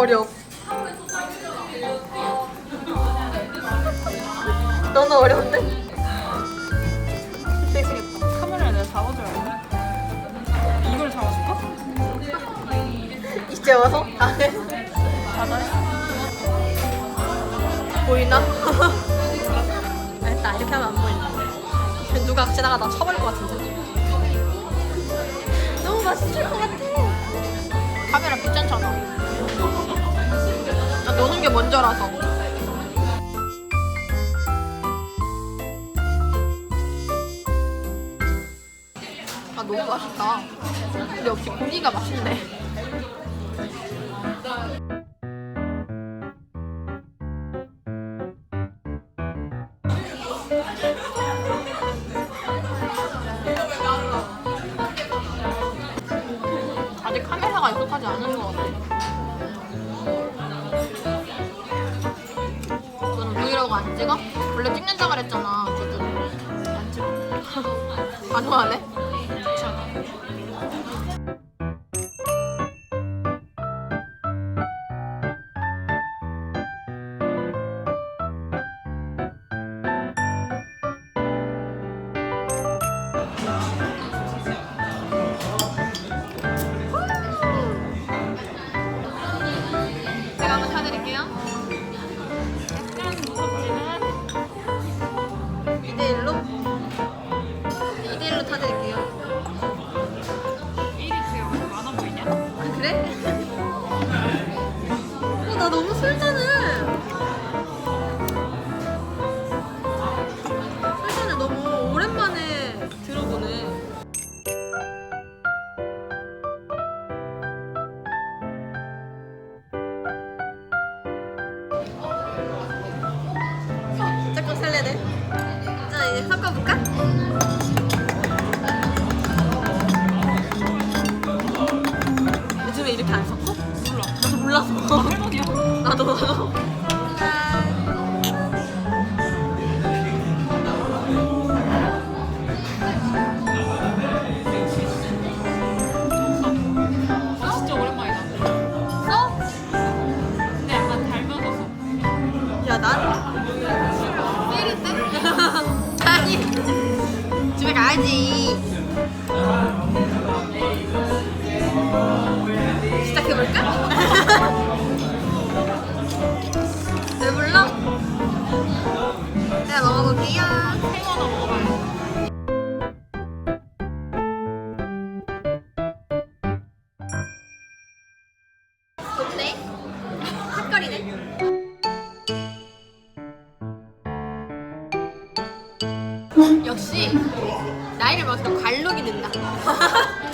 어려. 너는 어려운데? 되겠다. 카메라 내가 잡아줘야 돼. 이걸 잡아줄까? 이제 와서? 아, 네. 받아요? 보이나? 알겠다 이렇게 하면 안 보인다 누가 지나가다 쳐버릴 것 같은데 너무 맛있을 것 같아 카메라 노는 게 먼저라서. 아 너무 맛있다. 근데 역시 고기가 맛있네. 아직 카메라가 익숙하지 않은 것 같아. 안 찍어? 원래 찍는다 그랬잖아. 안 찍어. 안 좋아하네? 그래? 어, 나 너무 술자는. 술자는 너무 오랜만에 들어보네. 어, 조금 설레네. 자, 이제 섞어볼까? 진짜 오랜만이다. 써? 근데 약간 닮아서 써. 야, 난 때릴 때? 아니, 집에 가야지. 시작해볼까? 색깔이네. 역시 나이를 먹을수록 관록이 는다.